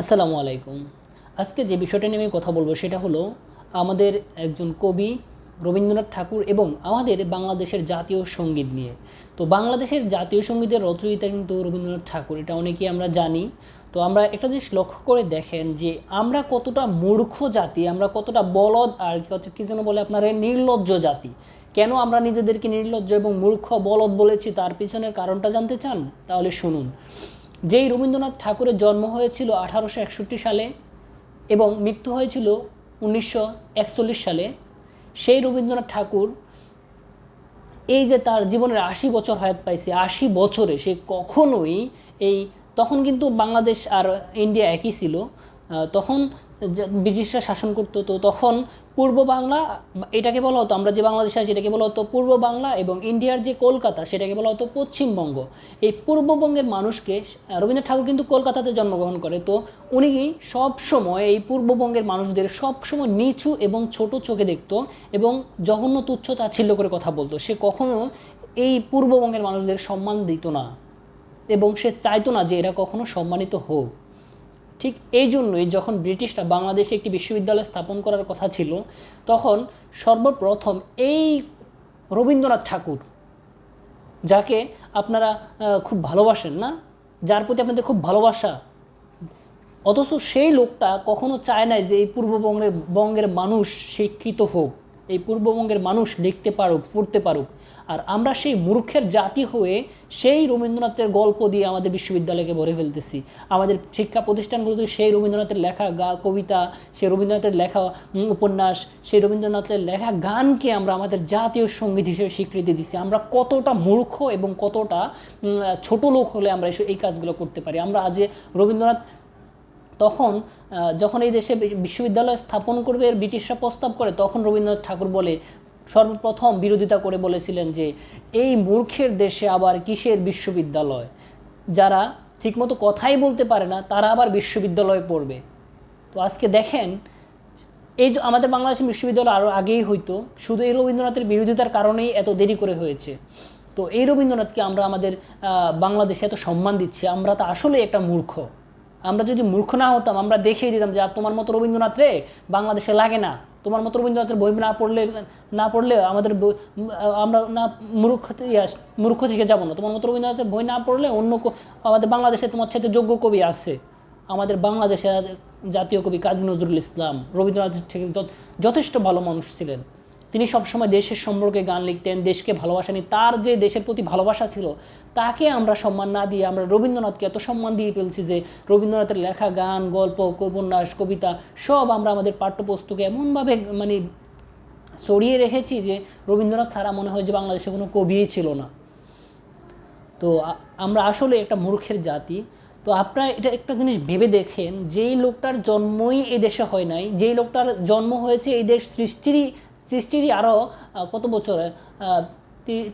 আসসালামু আলাইকুম। আজকে যে বিষয়টা নিয়ে আমি কথা বলব সেটা হলো আমাদের একজন কবি রবীন্দ্রনাথ ঠাকুর এবং আমাদের বাংলাদেশের জাতীয় সংগীত নিয়ে। তো বাংলাদেশের জাতীয় সঙ্গীতের রচয়িতা কিন্তু রবীন্দ্রনাথ ঠাকুর, এটা অনেকেই আমরা জানি। তো আমরা একটা জিনিস লক্ষ্য করে দেখেন যে আমরা কতটা মূর্খ জাতি, আমরা কতটা বলদ আর কি হচ্ছে কি যেন বলে আপনার, নির্লজ্জ জাতি। কেন আমরা নিজেদেরকে নির্লজ্জ এবং মূর্খ বলদ বলেছি, তার পিছনের কারণটা জানতে চান? তাহলে শুনুন। যেই রবীন্দ্রনাথ ঠাকুরের জন্ম হয়েছিল আঠারোশো একষট্টি সালে এবং মৃত্যু হয়েছিল উনিশশো একচল্লিশ সালে, সেই রবীন্দ্রনাথ ঠাকুর এই যে তার জীবনের আশি বছর হায়াত পাইছে, আশি বছরে সে কখনোই এই, তখন কিন্তু বাংলাদেশ আর ইন্ডিয়া একই ছিল তখন ব্রিটিশরা শাসন করতো, তো তখন পূর্ব বাংলা এটাকে বলা হতো, আমরা যে বাংলাদেশে আছি এটাকে বলা হতো পূর্ব বাংলা এবং ইন্ডিয়ার যে কলকাতা সেটাকে বলা হতো পশ্চিমবঙ্গ এই পূর্ববঙ্গের মানুষকে রবীন্দ্রনাথ ঠাকুর কিন্তু কলকাতাতে জন্মগ্রহণ করে, তো উনি সব সময় এই পূর্ববঙ্গের মানুষদের সব সময় নিচু এবং ছোট চোখে দেখতো এবং জঘন্য তুচ্ছ তাচ্ছিল্য করে কথা বলতো। সে কখনো এই পূর্ববঙ্গের মানুষদের সম্মান দিত না এবং সে চাইতো না যে এরা কখনো সম্মানিত হোক। ঠিক এই জন্যই যখন ব্রিটিশরা বাংলাদেশে একটি বিশ্ববিদ্যালয় স্থাপন করার কথা ছিল, তখন সর্বপ্রথম এই রবীন্দ্রনাথ ঠাকুর, যাকে আপনারা খুব ভালোবাসেন না? যার প্রতি আপনাদের খুব ভালোবাসা। অথচ সেই লোকটা কখনো চায় না যে এই পূর্ববঙ্গের, বঙ্গের মানুষ শিক্ষিত হোক। এই পূর্ববঙ্গের মানুষ লিখতে পারুক, পড়তে পারুক। আর আমরা সেই মূর্খের জাতি হয়ে সেই রবীন্দ্রনাথের গল্প দিয়ে আমাদের বিশ্ববিদ্যালয়কে ভরে ফেলতেছি। আমাদের শিক্ষা প্রতিষ্ঠানগুলোতে সেই রবীন্দ্রনাথের লেখা গা, কবিতা, সেই রবীন্দ্রনাথের লেখা উপন্যাস, সেই রবীন্দ্রনাথের লেখা গানকে আমরা আমাদের জাতীয় সংগীত হিসেবে স্বীকৃতি দিচ্ছি আমরা কতটা মূর্খ এবং কতটা ছোট লোক হলে আমরা এই কাজগুলো করতে পারি। আমরা আজ রবীন্দ্রনাথ তখন যখন এই দেশে বিশ্ববিদ্যালয় স্থাপন করবে ব্রিটিশরা প্রস্তাব করে, তখন রবীন্দ্রনাথ ঠাকুর বলে, সর্বপ্রথম বিরোধিতা করে বলেছিলেন যে, এই মূর্খের দেশে আবার কিসের বিশ্ববিদ্যালয়? যারা ঠিকমতো কথাই বলতে পারে না, তারা আবার বিশ্ববিদ্যালয়ে পড়বে। তো আজকে দেখেন, এই যে আমাদের বাংলাদেশের বিশ্ববিদ্যালয় আরও আগেই হইতো, শুধু এই রবীন্দ্রনাথের বিরোধিতার কারণেই এত দেরি করে হয়েছে। তো এই রবীন্দ্রনাথকে আমরা আমাদের বাংলাদেশে এত সম্মান দিচ্ছি, আমরা তো আসলে একটা মূর্খ। আমরা যদি মূর্খ না হতাম, আমরা দেখিয়ে দিতাম যে তোমার মতো রবীন্দ্রনাথ রে, বাংলাদেশে লাগে না। তোমার মতো রবীন্দ্রনাথের বই না পড়লে না পড়লে আমাদের আমরা না মূর্খ মূর্খ থেকে যাব না। তোমার মতো রবীন্দ্রনাথের বই না পড়লে অন্য আমাদের বাংলাদেশে তোমার সাথে যোগ্য কবি আছে। আমাদের বাংলাদেশে জাতীয় কবি কাজী নজরুল ইসলাম, রবীন্দ্রনাথের থেকে যথ- যথেষ্ট ভালো মানুষ ছিলেন। তিনি সবসময় দেশের সম্পর্কে গান লিখতেন, দেশকে ভালোবাসেনি তার যে দেশের প্রতি ভালোবাসা ছিল, তাকে আমরা সম্মান না দিয়ে আমরা রবীন্দ্রনাথকে এত সম্মান দিয়ে ফেলছি যে রবীন্দ্রনাথের লেখা, গান, গল্প, উপন্যাস, কবিতা, সব আমরা আমাদের পাঠ্যপুস্তকে এমনভাবে মানে ছড়িয়ে রেখেছি যে রবীন্দ্রনাথ ছাড়া মনে হয় যে বাংলাদেশে কোনো কবিই ছিল না। তো আমরা আসলে একটা মূর্খের জাতি। তো আপনারা এটা একটা জিনিস ভেবে দেখেন, যেই লোকটার জন্মই এই দেশে হয় নাই, যেই লোকটার জন্ম হয়েছে এই দেশ সৃষ্টিরই সৃষ্টিরই আরও কত বছর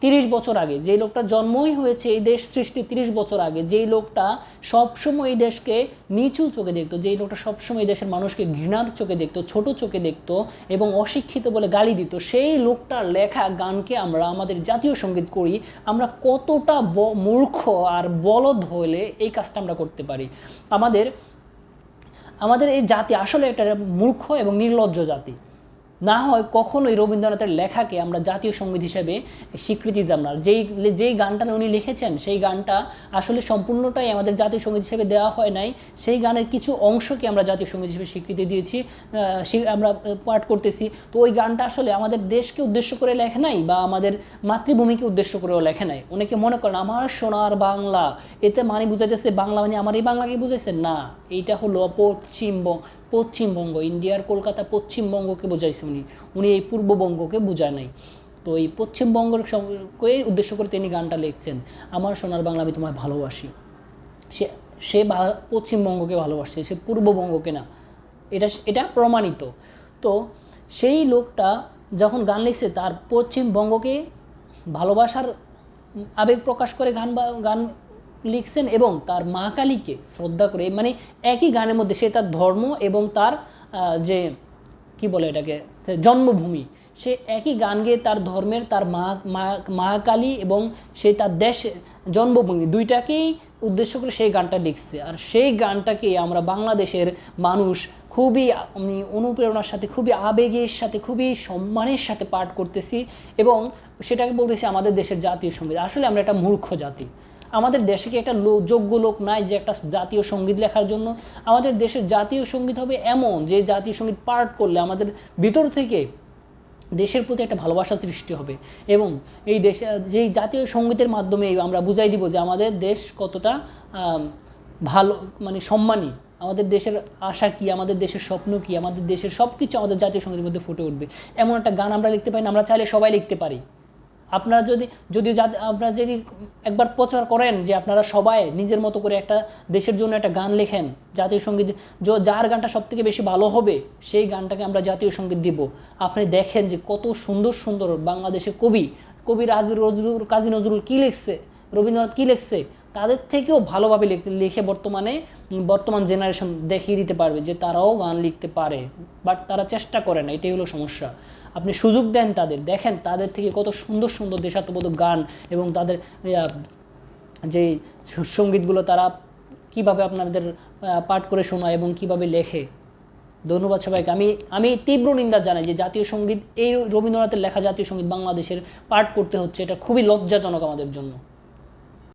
তিরিশ বছর আগে, যেই লোকটার জন্মই হয়েছে এই দেশ সৃষ্টি তিরিশ বছর আগে, যেই লোকটা সবসময় এই দেশকে নিচু চোখে দেখতো, যেই লোকটা সবসময় এই দেশের মানুষকে ঘৃণার চোখে দেখতো, ছোট চোখে দেখতো এবং অশিক্ষিত বলে গালি দিত, সেই লোকটার লেখা গানকে আমরা আমাদের জাতীয় সংগীত করি, আমরা কতটা মূর্খ আর বলদ হলে এই কাজটা আমরা করতে পারি। আমাদের আমাদের এই জাতি আসলে একটা মূর্খ এবং নির্লজ্জ জাতি। না হয় কখনোই রবীন্দ্রনাথের লেখাকে আমরা জাতীয় সংগীত হিসেবে স্বীকৃতি দিতাম না। যেই যেই গানটা উনি লিখেছেন, সেই গানটা আসলে সম্পূর্ণটাই আমাদের জাতীয় সংগীত হিসেবে দেওয়া হয় নাই। সেই গানের কিছু অংশকে আমরা জাতীয় সংগীত হিসেবে স্বীকৃতি দিয়েছি আমরা পাঠ করতেছি। তো ওই গানটা আসলে আমাদের দেশকে উদ্দেশ্য করে লেখে নাই বা আমাদের মাতৃভূমিকে উদ্দেশ্য করেও লেখে নাই। অনেকে মনে করেন, আমার সোনার বাংলা, এতে মানে বুঝাইতেছে বাংলা মানে আমার এই বাংলাকে বুঝাইছে না, এইটা হলো পশ্চিমবঙ্গ পশ্চিমবঙ্গ, ইন্ডিয়ার কলকাতা পশ্চিমবঙ্গকে বোঝাইছে উনি। উনি এই পূর্ববঙ্গকে বোঝায় নাই। তো এই পশ্চিমবঙ্গকে উদ্দেশ্য করে তিনি গানটা লিখছেন, আমার সোনার বাংলা আমি তোমায় ভালোবাসি। সে সে পশ্চিমবঙ্গকে ভালোবাসছে, সে পূর্ববঙ্গকে না। এটা এটা প্রমাণিত। তো সেই লোকটা যখন গান লিখছে, তার পশ্চিমবঙ্গকে ভালোবাসার আবেগ প্রকাশ করে গান বা, গান লিখছেন এবং তার মা কালীকে শ্রদ্ধা করে মানে একই গানের মধ্যে সে তার ধর্ম এবং তার যে কি বলে এটাকে জন্মভূমি, সে একই গান গেয়ে তার ধর্মের, তার মা মা কালী এবং সে তার দেশ, জন্মভূমি, দুইটাকেই উদ্দেশ্য করে সেই গানটা লিখছে। আর সেই গানটাকে আমরা বাংলাদেশের মানুষ খুবই অনুপ্রেরণার সাথে, খুবই আবেগের সাথে, খুবই সম্মানের সাথে পাঠ করতেছি এবং সেটাকে বলতেছি আমাদের দেশের জাতীয় সংগীত। আসলে আমরা একটা মূর্খ জাতি। আমাদের দেশে কি একটা লো- যোগ্য লোক নাই যে একটা জাতীয় সংগীত লেখার জন্য? আমাদের দেশের জাতীয় সংগীত হবে এমন যে জাতীয় সংগীত পাঠ করলে আমাদের ভিতর থেকে দেশের প্রতি একটা ভালোবাসা সৃষ্টি হবে। এবং এই দেশে, যেই জাতীয় সঙ্গীতের মাধ্যমে আমরা বুঝাই দিব যে আমাদের দেশ কতটা ভালো মানে সম্মানী। আমাদের দেশের আশা কি? আমাদের দেশের স্বপ্ন কি? আমাদের দেশের সব কিছু আমাদের জাতীয় সঙ্গীতের মধ্যে ফুটে উঠবে। এমন একটা গান আমরা লিখতে পারি না, আমরা চাইলে সবাই লিখতে পারি। আপনারা যদি যদি আপনারা যদি একবার প্রচার করেন যে আপনারা সবাই নিজের মতো করে একটা দেশের জন্য একটা গান লেখেন, জাতীয় সংগীত যার গানটা সব থেকে বেশি ভালো হবে, সেই গানটাকে আমরা জাতীয় সংগীত দিব। আপনি দেখেন যে কত সুন্দর সুন্দর বাংলাদেশের কবি কবি রাজি নজরুল কাজী নজরুল কী লিখছে, রবীন্দ্রনাথ কী লিখছে তাদের থেকেও ভালোভাবে লিখ- বর্তমানে বর্তমান জেনারেশন দেখিয়ে দিতে পারবে যে তারাও গান লিখতে পারে বাট তারা চেষ্টা করে না, এটাই হলো সমস্যা। আপনি সুযোগ দেন তাদের, দেখেন তাদের থেকে কত সুন্দর সুন্দর দেশাত্মবোধক গান এবং তাদের যে সঙ্গীতগুলো তারা কীভাবে আপনাদের পাঠ করে শোনায় এবং কীভাবে লেখে। ধন্যবাদ সবাইকে। আমি আমি তীব্র নিন্দা জানাই যে জাতীয় সংগীত, এই রবীন্দ্রনাথের লেখা জাতীয় সংগীত বাংলাদেশের পাঠ করতে হচ্ছে, এটা খুবই লজ্জাজনক আমাদের জন্য।